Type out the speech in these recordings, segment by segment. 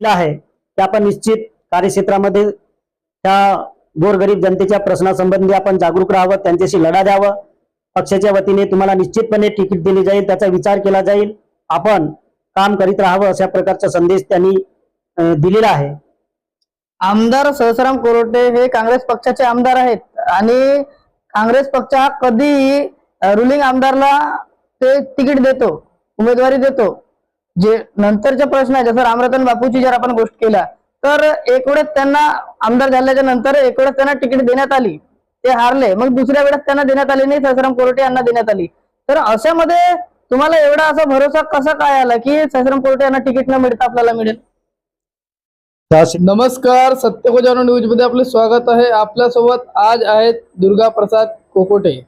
केलं आहे. ते आपण निश्चित कार्यक्षेत्रामध्ये त्या गोरगरीब जनतेच्या प्रश्नासंबंधी आपण जागरूक राहावं त्यांच्याशी लढा द्यावं. पक्षाच्या वतीने तुम्हाला निश्चितपणे तिकीट दिली जाईल त्याचा विचार केला जाईल. आपण काम करीत राहावं अशा प्रकारचा संदेश त्यांनी दिलेला आहे. आमदार सहसराम कोरोटे हे काँग्रेस पक्षाचे आमदार आहेत आणि काँग्रेस पक्ष हा कधीही रुलिंग आमदारला ते तिकीट देतो उमेदवारी देतो. जे नंतरचे प्रश्न आहे जसं रामरतन बापूची जर आपण गोष्ट केला तर एक वेळेस त्यांना आमदार झाल्याच्यानंतर एक वेळेस त्यांना तिकीट देण्यात आली ते हारले. मग दुसऱ्या वेळेस त्यांना देण्यात आली नाही ससराम कोर्टे यांना देण्यात आली. तर अशामध्ये तुम्हाला एवढा असा भरोसा कसा काय आला की ससराम कोर्टे यांना तिकीट न मिळता आपल्याला मिळेल? नमस्कार सत्यकोजानो न्यूजमध्ये आपले स्वागत आहे. आपल्यासोबत आज आहेत दुर्गा प्रसाद कोकोटे.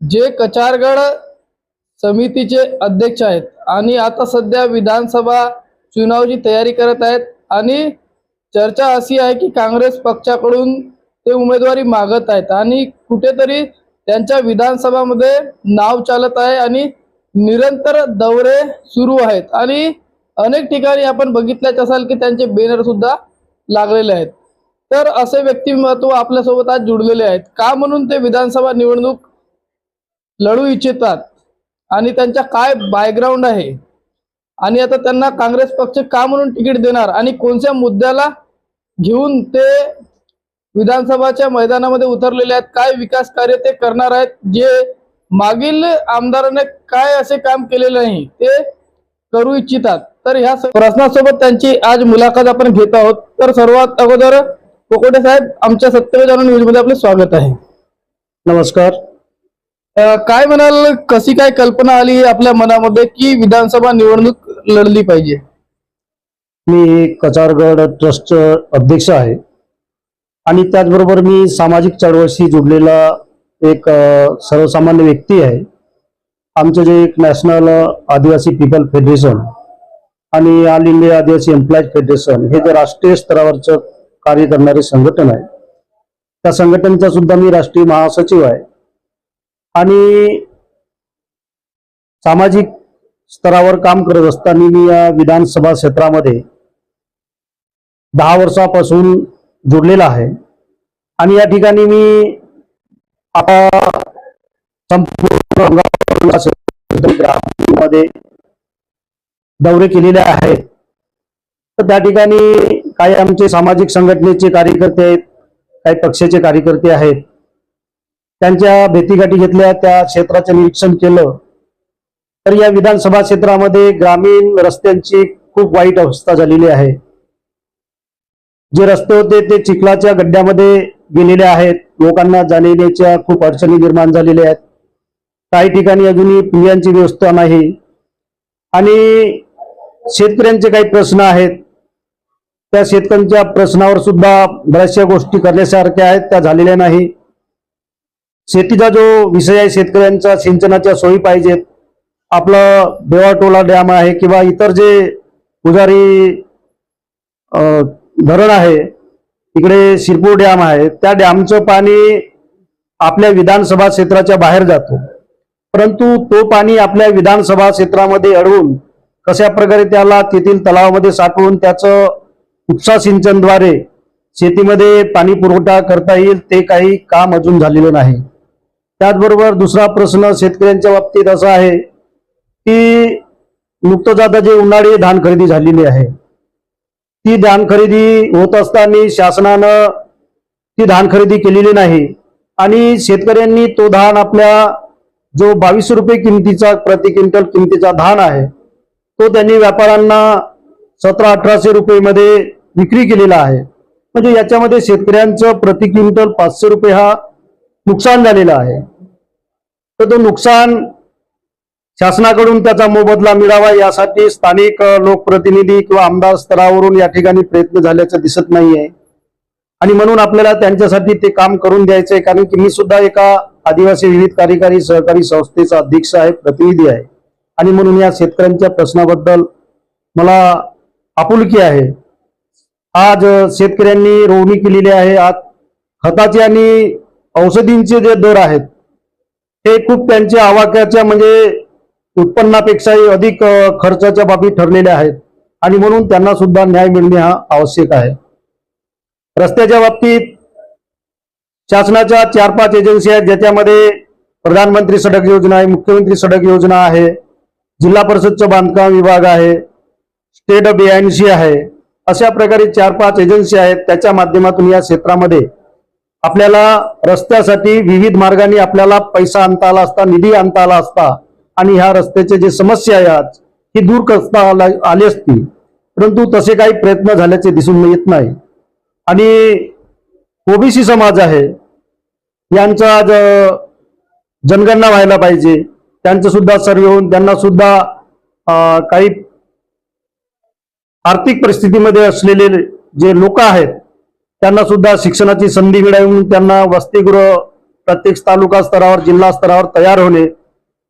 जे कचारगड समितीचे अध्यक्ष आहेत. आणि आता सध्या विधानसभा चुनावची तयारी करत आहेत. आणि चर्चा अशी आहे की काँग्रेस पक्षाकडून ते उमेदवारी मागत आहेत. आणि कुठेतरी त्यांच्या विधानसभामध्ये नाव चालत आहे आणि निरंतर दौरे सुरू आहेत. आणि अनेक ठिकाणी आपण बघितल्याच असाल की त्यांचे बेनर सुद्धा लागलेले आहेत. तर असे व्यक्तिमत्व आपल्यासोबत आज जुडलेले आहेत. का म्हणून ते विधानसभा निवडणूक लढू इच्छितात? आणि त्यांच्या काय बॅकग्राऊंड आहे? आणि आता त्यांना काँग्रेस पक्ष का म्हणून तिकीट देणार? आणि कोणत्या मुद्द्याला घेऊन ते विधानसभाच्या मैदानामध्ये उतरलेले आहेत? काय विकास कार्य ते करणार आहेत? जे मागील आमदाराने काय असे काम केलेले नाही ते करू इच्छितात. तर ह्या प्रश्नासोबत त्यांची आज मुलाखत आपण घेत आहोत. तर सर्वात अगोदर कोकोटे साहेब आमच्या सत्यवेदान न्यूजमध्ये आपले स्वागत आहे. नमस्कार. काय म्हणाल कशी काय कल्पना आली आपल्या मनामध्ये की विधानसभा निवडणूक लढली पाहिजे? मी कचारगड ट्रस्ट अध्यक्ष आहे. आणि त्याचबरोबर मी सामाजिक चळवळशी जुडलेला एक सर्वसामान्य व्यक्ती आहे. आमचं जे एक नॅशनल आदिवासी पीपल फेडरेशन आणि all India Adivasi employees federation हे जे राष्ट्रीय स्तरावरचं कार्य करणारे संघटन आहे. त्या संघटनेचा सुद्धा मी राष्ट्रीय महासचिव आहे. आणि सामाजिक स्तरावर काम करत असताना मी या विधानसभा क्षेत्रामध्ये दहा वर्षापासून जुडलेला आहे. आणि या ठिकाणी मी आता संपूर्णमध्ये दौरे केलेले आहेत. तर त्या ठिकाणी काही आमचे सामाजिक संघटनेचे कार्यकर्ते आहेत काही पक्षाचे कार्यकर्ते आहेत. त्यांच्या भेटीगाठी घेतल्या त्या क्षेत्राचं निरीक्षण केलं. तर या विधानसभा क्षेत्रामध्ये ग्रामीण रस्त्यांची खूप वाईट अवस्था झालेली आहे. जे रस्ते होते ते चिखलाच्या गड्ड्यामध्ये गेलेले आहेत. लोकांना जाण्याच्या खूप अडचणी निर्माण झालेल्या आहेत. काही ठिकाणी अजूनही पिण्याची व्यवस्था नाही. आणि शेतकऱ्यांचे काही प्रश्न आहेत. त्या शेतकऱ्यांच्या प्रश्नावर सुद्धा बऱ्याचशा गोष्टी करण्यासारख्या आहेत त्या झालेल्या नाही. शेतीचा जो विषय आहे शेतकऱ्यांचा सिंचनाच्या सोयी पाहिजेत. आपलं बेवाटोला डॅम आहे किंवा इतर जे पुजारी धरण आहे इकडे शिरपूर डॅम आहे त्या डॅमचं पाणी आपल्या विधानसभा क्षेत्राच्या बाहेर जातो. परंतु तो पाणी आपल्या विधानसभा क्षेत्रामध्ये अडवून कशा प्रकारे त्याला तेथील तलावामध्ये साठवून त्याचं उपसा सिंचनद्वारे शेतीमध्ये पाणी पुरवठा करता येईल ते काही काम अजून झालेलं नाही. त्याचबरोबर दुसरा प्रश्न शेतकऱ्यांच्या बाबतीत असा आहे की नुकतंच आता जे उन्हाळी धान खरेदी झालेली आहे ती धान खरेदी होत असताना शासनानं ती धान खरेदी केलेली नाही आणि शेतकऱ्यांनी तो धान आपल्या जो बावीस रुपये किमतीचा प्रति क्विंटल किमतीचा धान आहे तो त्यांनी व्यापाऱ्यांना सतरा अठराशे रुपयेमध्ये विक्री केलेला आहे. म्हणजे याच्यामध्ये शेतकऱ्यांचं प्रति क्विंटल पाचशे रुपये हा नुकसान झालेलं आहे. तर तो नुकसान शासनाकडून त्याचा मोबदला मिळावा यासाठी स्थानिक लोकप्रतिनिधी किंवा आमदार स्तरावरून या ठिकाणी प्रयत्न झाल्याचं दिसत नाहीये. आणि म्हणून आपल्याला त्यांच्यासाठी ते काम करून द्यायचं आहे कारण की मी सुद्धा एका आदिवासी विविध कार्यकारी सहकारी संस्थेचा अध्यक्ष आहे प्रतिनिधी आहे. आणि म्हणून या शेतकऱ्यांच्या प्रश्नाबद्दल मला आपुलकी आहे. आज शेतकऱ्यांनी रोवणी केलेली आहे. आज खताचे आणि औषधींचे जे दर आहेत हे खूप त्यांच्या आवाक्याच्या म्हणजे उत्पन्नापेक्षाही अधिक खर्चाच्या बाबी ठरलेल्या आहेत. आणि म्हणून त्यांना सुद्धा न्याय मिळणे हा आवश्यक आहे. रस्त्याच्या बाबतीत शासनाच्या चार पाच एजन्सी आहेत ज्याच्यामध्ये प्रधानमंत्री सडक योजना आहे मुख्यमंत्री सडक योजना आहे जिल्हा परिषदचं बांधकाम विभाग आहे स्टेट बीएनसी आहे. अशा प्रकारे चार पाच एजन्सी आहेत त्याच्या माध्यमातून या क्षेत्रामध्ये आपल्याला रस्त्यासाठी विविध मार्गाने आपल्याला पैसा आणता आला असता निधी आणता आला असता आणि ह्या रस्त्याचे जे समस्या आहेत आज ही दूर करता आला- आली असती. परंतु तसे काही प्रयत्न झाल्याचे दिसून येत नाही. आणि ओबीसी समाज आहे यांचा आज जनगणना व्हायला पाहिजे. त्यांचं सुद्धा सर्वे होऊन त्यांना सुद्धा काही आर्थिक परिस्थितीमध्ये असलेले जे लोक आहेत त्यांना सुद्धा शिक्षणाची संधी मिळवून त्यांना वसतिगृह प्रत्येक तालुका स्तरावर जिल्हा स्तरावर तयार होणे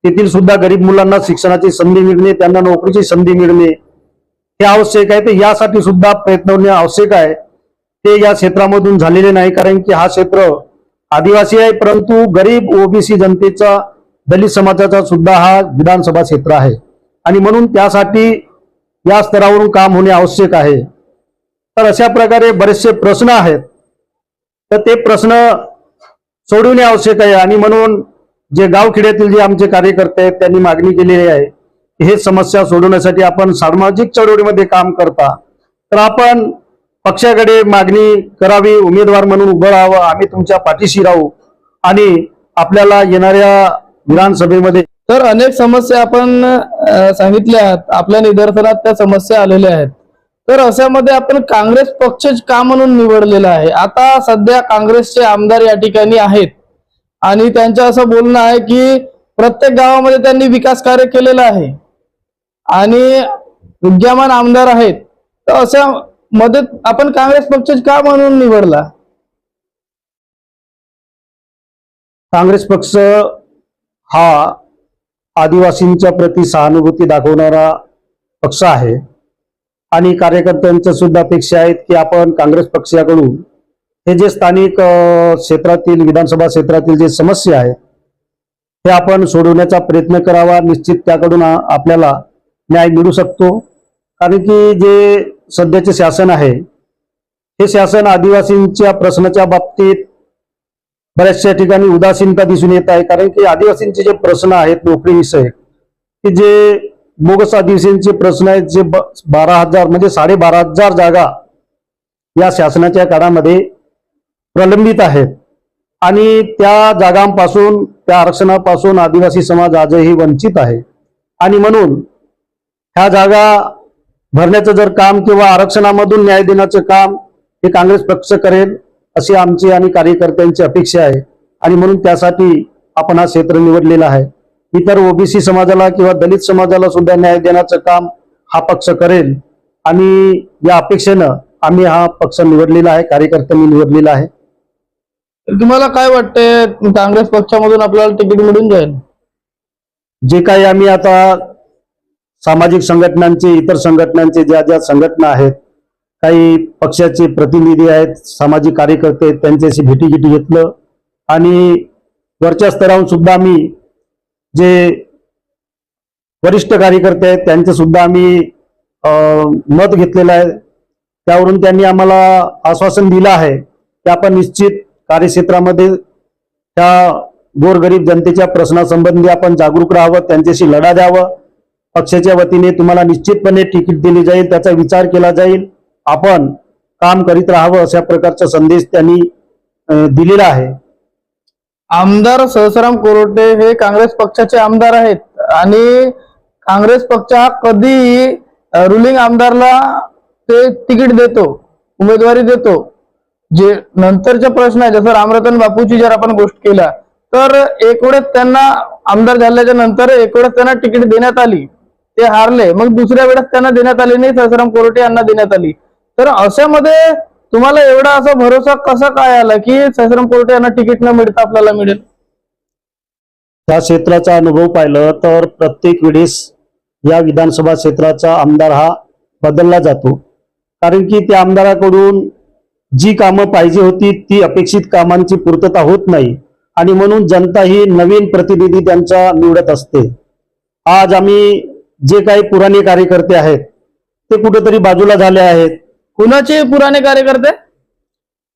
तेथील सुद्धा गरीब मुलांना शिक्षणाची संधी मिळणे त्यांना नोकरीची संधी मिळणे हे आवश्यक आहे. ते यासाठी सुद्धा प्रयत्न होणे आवश्यक आहे. ते या क्षेत्रामधून झालेले नाही कारण की हा क्षेत्र आदिवासी आहे परंतु गरीब ओबीसी जनतेचा दलित समाजाचा सुद्धा हा विधानसभा क्षेत्र आहे. आणि म्हणून त्यासाठी या स्तरावरून काम होणे आवश्यक आहे. तर अशा प्रकारे बरेचसे प्रश्न आहेत. तर ते प्रश्न सोडवणे आवश्यक आहे आणि म्हणून जे गावखेड्यातील जे आमचे कार्यकर्ते आहेत त्यांनी मागणी केलेली आहे हे समस्या सोडवण्यासाठी आपण सामाजिक चळवळीमध्ये काम करता. तर आपण पक्षाकडे मागणी करावी उमेदवार म्हणून उभं राहावं आम्ही तुमच्या पाठीशी राहू आणि आपल्याला येणाऱ्या विधानसभेमध्ये तर अनेक समस्या आपण सांगितल्या आपल्या निदर्शनात त्या समस्या आलेल्या आहेत. तर अशामध्ये आपण काँग्रेस पक्षच का म्हणून निवडलेला आहे? आता सध्या काँग्रेसचे आमदार या ठिकाणी आहेत. आणि त्यांचं असं बोलणं आहे की प्रत्येक गावामध्ये त्यांनी विकास कार्य केलेलं आहे. आणि विद्यमान आमदार आहेत. तर अशा मध्ये आपण काँग्रेस पक्षच का म्हणून निवडला? काँग्रेस पक्ष हा आदिवासींच्या प्रती सहानुभूती दाखवणारा पक्ष आहे. आणि कार्यकर्त्यांच्या सुद्धा अपेक्षा आहेत की आपण काँग्रेस पक्षाकडून हे जे स्थानिक क्षेत्रातील विधानसभा क्षेत्रातील जे समस्या आहे ते आपण सोडवण्याचा प्रयत्न करावा. निश्चित त्याकडून आपल्याला न्याय मिळू शकतो. कारण की जे सध्याचे शासन आहे हे शासन आदिवासींच्या प्रश्नाच्या बाबतीत बऱ्याचशा ठिकाणी उदासीनता दिसून येत आहे. कारण की आदिवासींचे जे प्रश्न आहेत नोकरीविषयक की जे बोगस आदिवासींचे प्रश्न आहेत जे ब- बारा हजार म्हणजे साडेबारा हजार जागा या शासनाच्या काळामध्ये प्रलंबित आहेत. आणि त्या जागांपासून त्या आरक्षणापासून आदिवासी समाज आजही वंचित आहे. आणि म्हणून ह्या जागा भरण्याचं जर काम किंवा आरक्षणामधून न्याय देण्याचं काम हे काँग्रेस पक्ष करेल अशी आमची आणि कार्यकर्त्यांची अपेक्षा आहे. आणि म्हणून त्यासाठी आपण हा क्षेत्र निवडलेला आहे. इतर ओबीसी समाजाला किंवा दलित समाजाला सुद्धा न्याय देण्याचं काम हा पक्ष करेल. आणि या अपेक्षेनं आम्ही हा पक्ष निवडलेला आहे कार्यकर्त्यांनी निवडलेला आहे. तुम्हाला काय वाटतंय काँग्रेस पक्षामधून आपल्याला तिकीट मिळून जाईल? जे काही आम्ही आता सामाजिक संघटनांचे इतर संघटनांचे ज्या ज्या संघटना आहेत काही पक्षाचे प्रतिनिधी आहेत सामाजिक कार्यकर्ते आहेत त्यांच्याशी भेटीगिटी घेतलं. आणि वरच्या स्तरावरून सुद्धा आम्ही जे वरिष्ठ कार्यकर्ते आहेत त्यांचं सुद्धा आम्ही मत घेतलेलं आहे. त्यावरून त्यांनी आम्हाला आश्वासन दिलं आहे की आपण निश्चित कार्यक्षेत्रामध्ये त्या गोरगरीब जनतेच्या प्रश्नासंबंधी आपण जागरूक राहावं त्यांच्याशी लढा द्यावं. पक्षाच्या वतीने तुम्हाला निश्चितपणे तिकीट दिली जाईल त्याचा विचार केला जाईल. आपण काम करीत राहावं अशा प्रकारचा संदेश त्यांनी दिलेला आहे. आमदार सहसराम कोरोटे हे काँग्रेस पक्षाचे आमदार आहेत. आणि काँग्रेस पक्ष हा कधीही रुलिंग आमदारला ते तिकीट देतो उमेदवारी देतो. जे नंतरचे प्रश्न आहे जसं रामरतन बापूची जर आपण गोष्ट केला तर एक वेळेस त्यांना आमदार झाल्याच्यानंतर एक वेळेस त्यांना तिकीट देण्यात आली ते हारले. मग दुसऱ्या वेळेस त्यांना देण्यात आली नाही सहसराम कोरोटे यांना देण्यात आली. तर अशामध्ये तुम्हाला एवढा असा भरोसा कसा काय आला की सहसराम कोर्टे यांना तिकीट न मिळता आपल्याला मिळेल? त्या क्षेत्राचा अनुभव पाहिलं तर प्रत्येक वेळेस या विधानसभा क्षेत्राचा आमदार हा बदलला जातो. कारण की त्या आमदाराकडून जी कामं पाहिजे होती ती अपेक्षित कामांची पूर्तता होत नाही आणि म्हणून जनता ही नवीन प्रतिनिधी त्यांचा निवडत असते. आज आम्ही जे काही पुराणे कार्यकर्ते आहेत ते कुठेतरी बाजूला झाले आहेत. कुणाचे पुराणे कार्यकर्ते?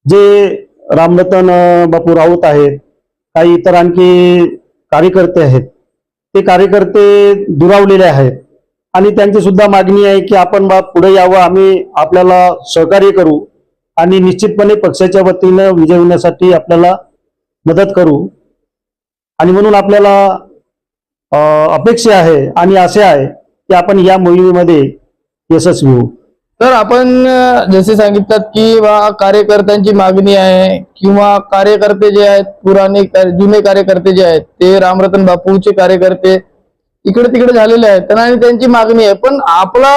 जे रामरतन बापू राऊत आहेत काही इतर आणखी कार्यकर्ते आहेत ते कार्यकर्ते दुरावलेले आहेत. आणि त्यांची सुद्धा मागणी आहे की आपण बा पुढे यावं आम्ही आपल्याला सहकार्य करू आणि निश्चितपणे पक्षाच्या वतीनं विजय होण्यासाठी आपल्याला मदत करू. आणि म्हणून आपल्याला अपेक्षा आहे आणि असे आहे की आपण या मोहिमेमध्ये यशस्वी होऊ. तर आपण जसे सांगितलं की बा कार्यकर्त्यांची मागणी आहे किंवा कार्यकर्ते जे आहेत पुराणे जुने कार्यकर्ते जे आहेत ते रामरतन बापूचे कार्यकर्ते इकडे तिकडे झालेले आहेत त्यांना आणि त्यांची मागणी आहे. पण आपला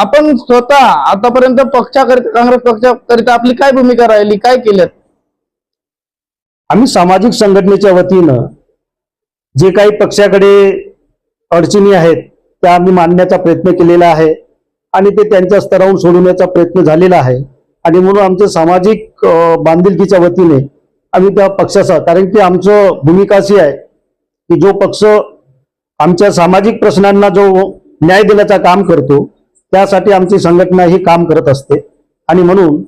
आपण स्वतः आतापर्यंत पक्षाकरिता काँग्रेस पक्षाकरिता आपली काय भूमिका राहिली काय केल्यात? आम्ही सामाजिक संघटनेच्या वतीनं जे काही पक्षाकडे अडचणी आहेत त्या आम्ही मांडण्याचा प्रयत्न केलेला आहे. आणि ते त्यांच्या स्तरावरून सोडवण्याचा प्रयत्न झालेला आहे. आणि म्हणून आमच्या सामाजिक बांधिलकीच्या वतीने आम्ही त्या पक्षाचा कारण की आमचं भूमिका अशी आहे की जो पक्ष आमच्या सामाजिक प्रश्नांना जो न्याय देण्याचं काम करतो त्यासाठी आमची संघटना ही काम करत असते. आणि म्हणून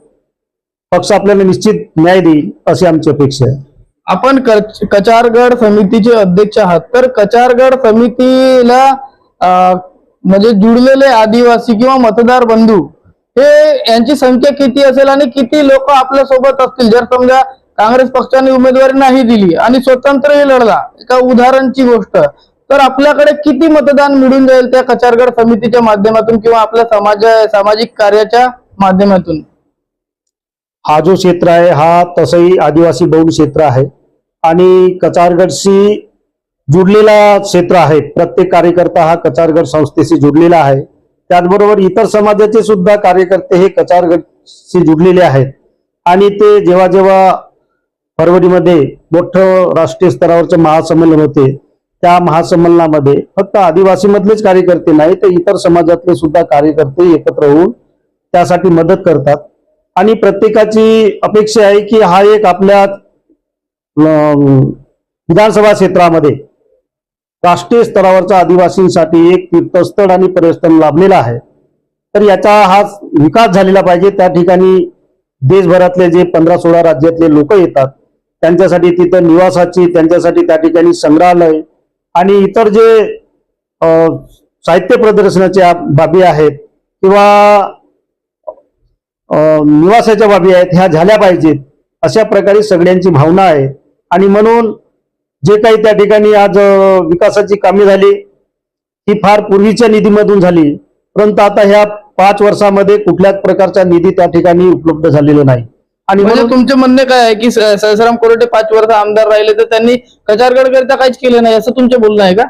पक्ष आपल्याला निश्चित न्याय देईल अशी आमची अपेक्षा आहे. आपण कच- कचारगड समितीचे अध्यक्ष आहात. तर कचारगड समितीला म्हणजे जुडलेले आदिवासी किंवा मतदार बंधू हे यांची संख्या किती असेल आणि किती लोक आपल्यासोबत असतील? जर समजा काँग्रेस पक्षाने उमेदवारी नाही दिली आणि स्वतंत्रही लढला एका उदाहरणची गोष्ट तर आपल्याकडे किती मतदान मिळून जाईल त्या कचारगड समितीच्या माध्यमातून किंवा आपल्या समाज सामाजिक कार्याच्या माध्यमातून? हा जो क्षेत्र आहे हा तसंही आदिवासी बहुल क्षेत्र आहे. आणि कचारगडशी जुडलेला क्षेत्र आहे. प्रत्येक कार्यकर्ता हा कचारगड संस्थेशी जुडलेला आहे. त्याचबरोबर इतर समाजाचे सुद्धा कार्यकर्ते हे कचारगडशी जुडलेले आहेत. आणि ते जेव्हा जेव्हा फरवरीमध्ये मोठं राष्ट्रीय स्तरावरचं महासंमेलन होते त्या महासंमेलनामध्ये फक्त आदिवासीमधलेच कार्यकर्ते नाही तर इतर समाजातले सुद्धा कार्यकर्ते एकत्र होऊन त्यासाठी मदत करतात. आणि प्रत्येकाची अपेक्षा आहे की हा एक आपल्या विधानसभा क्षेत्रामध्ये राष्ट्रीय स्तरावरच्या आदिवासींसाठी एक तीर्थस्थळ आणि पर्यटन लाभलेला आहे. तर याचा हा विकास झालेला पाहिजे. त्या ठिकाणी देशभरातले जे पंधरा सोळा राज्यातले लोक येतात त्यांच्यासाठी तिथं निवासाची त्यांच्यासाठी त्या ठिकाणी संग्रहालय आणि इतर जे साहित्य प्रदर्शनाच्या बाबी आहेत किंवा निवासाच्या बाबी आहेत ह्या झाल्या पाहिजेत अशा प्रकारे सगळ्यांची भावना आहे. आणि म्हणून जे काही त्या ठिकाणी आज विकासाची कामे झाली ही फार पूर्वीच्या निधीमधून झाली. परंतु आता ह्या पाच वर्षामध्ये कुठल्याच प्रकारचा निधी त्या ठिकाणी उपलब्ध झालेला नाही. आणि म्हणजे तुमचे म्हणणे काय आहे की सहस्राम कोरटे पाच वर्ष आमदार राहिले तर त्यांनी कचारगड करिता काहीच केलं नाही असं तुमचे बोलणं आहे का?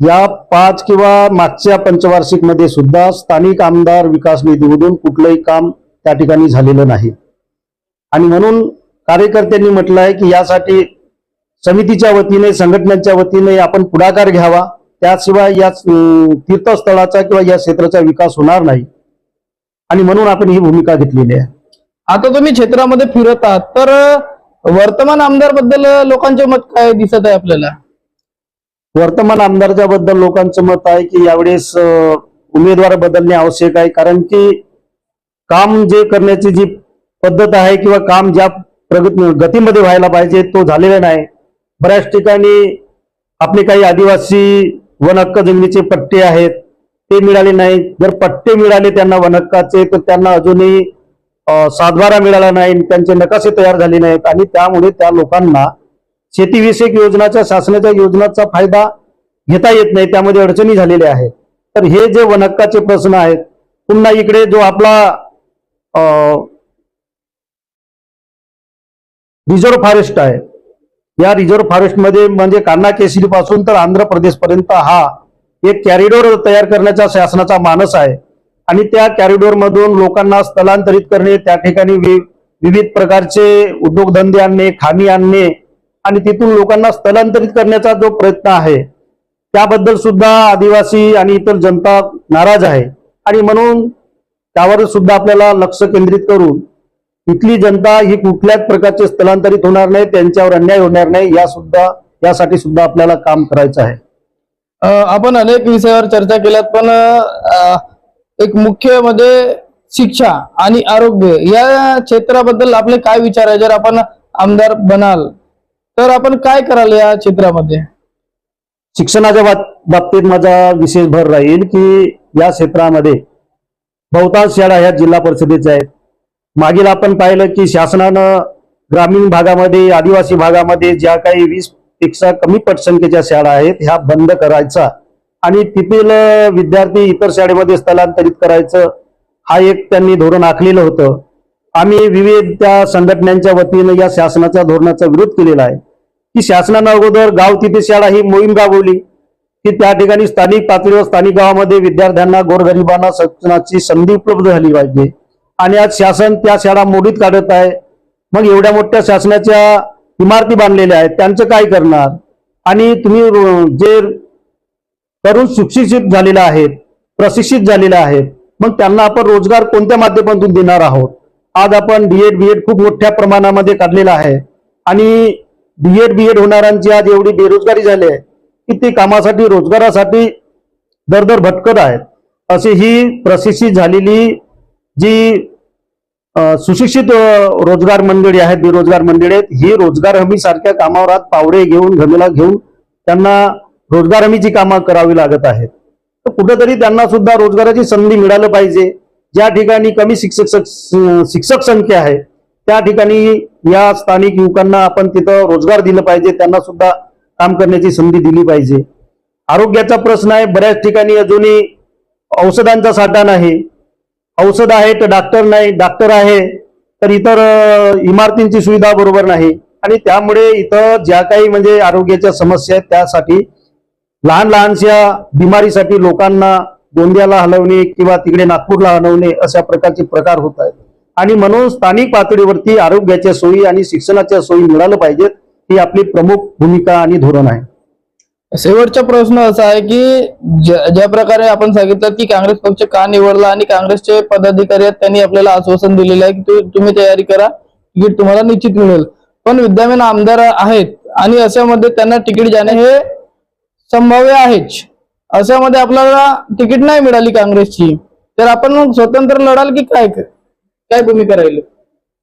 या पाच किंवा मागच्या पंचवार्षिकमध्ये सुद्धा स्थानिक आमदार विकास निधीमधून कुठलंही काम त्या ठिकाणी झालेलं नाही. आणि म्हणून कार्यकर्त्यांनी म्हटलं आहे की यासाठी समितीच्या वतीने संघटनांच्या वतीने आपण पुढाकार घ्यावा. त्याशिवाय या तीर्थस्थळाचा किंवा या क्षेत्राचा विकास होणार नाही. आणि म्हणून आपण ही भूमिका घेतलेली आहे. आता तुम्ही क्षेत्रामध्ये फिरत आहात तर वर्तमान आमदारबद्दल लोकांचे मत काय दिसत आहे आपल्याला? वर्तमान आमदारच्या बद्दल लोकांचं मत आहे की यावेळेस उमेदवार बदलणे आवश्यक आहे. कारण की काम जे करण्याची जी पद्धत आहे किंवा काम ज्या प्रगती गतीमध्ये व्हायला पाहिजे तो झालेला नाही. बऱ्याच ठिकाणी आपले काही आदिवासी वनहक्क जमिनीचे पट्टे आहेत ते मिळाले नाही. जर पट्टे मिळाले त्यांना वनहक्काचे तर त्यांना अजूनही सातबारा मिळाला नाही त्यांचे नकाशे तयार झाले नाहीत. आणि त्यामुळे त्या लोकांना शेतीविषयक योजनाच्या शासनाच्या योजनाचा फायदा घेता येत नाही. त्यामध्ये अडचणी झालेल्या आहेत. तर हे जे वनहक्काचे प्रश्न आहेत पुन्हा इकडे जो आपला रिझर्व्ह फॉरेस्ट आहे या रिझर्व्ह फॉरेस्टमध्ये म्हणजे कान्हा केसरी पासून तर आंध्र प्रदेश पर्यंत हा एक कॅरिडोर तयार करण्याचा शासनाचा मानस आहे. आणि त्या कॅरिडोर मधून लोकांना स्थलांतरित करणे त्या ठिकाणी वि- विविध प्रकारचे उद्योगधंदे आणणे खाणी आणणे आणि तिथून लोकांना स्थलांतरित करण्याचा जो प्रयत्न आहे त्याबद्दल सुद्धा आदिवासी आणि इतर जनता नाराज आहे. आणि म्हणून त्यावर सुद्धा आपल्याला लक्ष केंद्रित करून इथली जनता ही कुठल्याच प्रकारचे स्थलांतरित होणार नाही त्यांच्यावर अन्याय होणार नाही या सुद्धा यासाठी सुद्धा आपल्याला काम करायचं आहे. आपण अनेक विषयावर चर्चा केल्यात पण एक मुख्यमध्ये शिक्षा आणि आरोग्य या क्षेत्राबद्दल आपले काय विचार आहे? जर आपण आमदार बनाल तर आपण काय कराल या क्षेत्रामध्ये? शिक्षणाच्या बाब- बाबतीत माझा विशेष भर राहील की या क्षेत्रामध्ये बहुतांश शाळा ह्या जिल्हा परिषदेच्या आहेत. मागील आपण पाहिलं की शासनानं ग्रामीण भागामध्ये आदिवासी भागामध्ये ज्या काही वीसपेक्षा कमी पटसंख्येच्या शाळा आहेत ह्या बंद करायचा आणि तिथील विद्यार्थी इतर शाळेमध्ये स्थलांतरित करायचं हा एक त्यांनी धोरण आखलेलं होतं. आम्ही विविध त्या संघटनांच्या वतीनं या शासनाच्या धोरणाचा विरोध केलेला आहे. की शासनानं अगोदर गाव तिथे शाळा ही मोहीम राबवली की त्या ठिकाणी स्थानिक पातळीवर स्थानिक गावामध्ये विद्यार्थ्यांना गोरगरिबांना शिक्षणाची संधी उपलब्ध झाली पाहिजे. आणि आज शासन त्या शाळा मोडीत काढत आहे. मग एवढ्या मोठ्या शासनाच्या इमारती बांधलेल्या आहेत त्यांचं काय करणार? आणि तुम्ही रो- जे तरुण सुशिक्षित झालेले आहेत प्रशिक्षित झालेले आहेत मग त्यांना आपण रोजगार कोणत्या माध्यमातून देणार आहोत? आज आपण डीएड बीएड खूप मोठ्या प्रमाणामध्ये काढलेला आहे. आणि डीएड बीएड होणाऱ्यांची आज एवढी बेरोजगारी झाली आहे की ते कामासाठी रोजगारासाठी दर दर भटकत आहेत. अशी ही प्रशिक्षित झालेली जी सुशिक्षित रोजगार मंडळी आहेत बेरोजगार मंडळी आहेत. ही रोजगार हमी सारख्या कामावर पावडे घेऊन घमेला घेऊन त्यांना रोजगार हमीची कामं करावी लागत आहेत. तर कुठेतरी त्यांना सुद्धा रोजगाराची संधी मिळालं पाहिजे. ज्या ठिकाणी कमी शिक्षक शिक्षक संख्या आहे त्या ठिकाणी या स्थानिक युवकांना आपण तिथं रोजगार दिलं पाहिजे. त्यांना सुद्धा काम करण्याची संधी दिली पाहिजे. आरोग्याचा प्रश्न आहे. बऱ्याच ठिकाणी अजूनही औषधांचा साठा नाही. औषध आहे तर डॉक्टर नाही डॉक्टर आहे तर इतर इमारतींची सुविधा बरोबर नाही. आणि त्यामुळे इथं ज्या काही म्हणजे आरोग्याच्या समस्या आहेत त्यासाठी लहान लहानशा बिमारीसाठी लोकांना गोंदियाला हलवणे किंवा तिकडे नागपूरला हलवणे अशा प्रकारचे प्रकार होत आहेत. आणि म्हणून स्थानिक पातळीवरती आरोग्याच्या सोयी आणि शिक्षणाच्या सोयी मिळाल्या पाहिजेत ही आपली प्रमुख भूमिका आणि धोरण आहे. शेवटचा प्रश्न असा आहे की ज्या ज्या प्रकारे आपण सांगितलं की काँग्रेस पक्ष का निवडला आणि काँग्रेसचे पदाधिकारी आहेत त्यांनी आपल्याला आश्वासन दिलेलं आहे की तुम्ही तयारी करा तिकीट तुम्हाला निश्चित मिळेल. पण विद्यमान आमदार आहेत आणि अशामध्ये त्यांना तिकीट जाणे हे संभाव्य आहेच. अशामध्ये आपल्याला तिकीट नाही मिळाली काँग्रेसची. तर आपण मग स्वतंत्र लढाल की काय काय भूमिका राहील?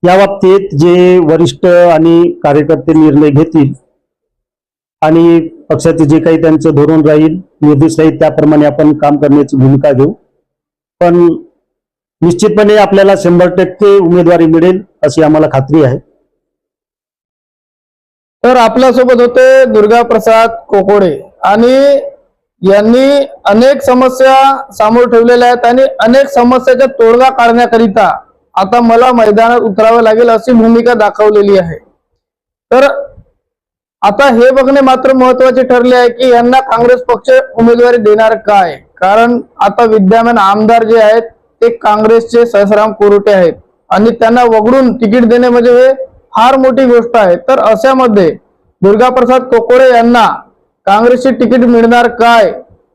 या बाबतीत जे वरिष्ठ आणि कार्यकर्ते निर्णय घेतील आणि पक्षाचे जे काही त्यांचं धोरण राहील निर्देश राहील त्याप्रमाणे आपण काम करण्याची भूमिका घेऊ. पण निश्चितपणे आपल्याला शंभर टक्के उमेदवारी मिळेल अशी आम्हाला खात्री आहे. तर आपल्यासोबत होते दुर्गा प्रसाद कोकोडे आणि यांनी अनेक समस्या समोर ठेवलेल्या आहेत आणि अनेक समस्याचा तोडगा काढण्याकरिता आता मला मैदानात उतरावं लागेल अशी भूमिका दाखवलेली आहे. तर आता हे बघणे मात्र महत्त्वाचे ठरले आहे की यांना काँग्रेस पक्ष उमेदवारी देणार काय? कारण आता विद्यमान आमदार जे आहेत ते काँग्रेसचे सहसराम कोरोटे आहेत. आणि त्यांना वगळून तिकीट देणे म्हणजे हे फार मोठी गोष्ट आहे. तर अशामध्ये दुर्गाप्रसाद कोकोडे यांना काँग्रेसचे तिकीट मिळणार काय?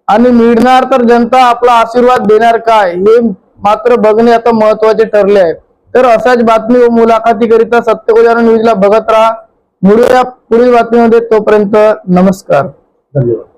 आणि मिळणार तर जनता आपला आशीर्वाद देणार काय? हे मात्र बघणे आता महत्त्वाचे ठरले आहे. तर अशाच बातमी व मुलाखतीकरिता सत्यगोजारण न्यूजला बघत राहा. मुळूया पुढील बातमीमध्ये तोपर्यंत नमस्कार. धन्यवाद.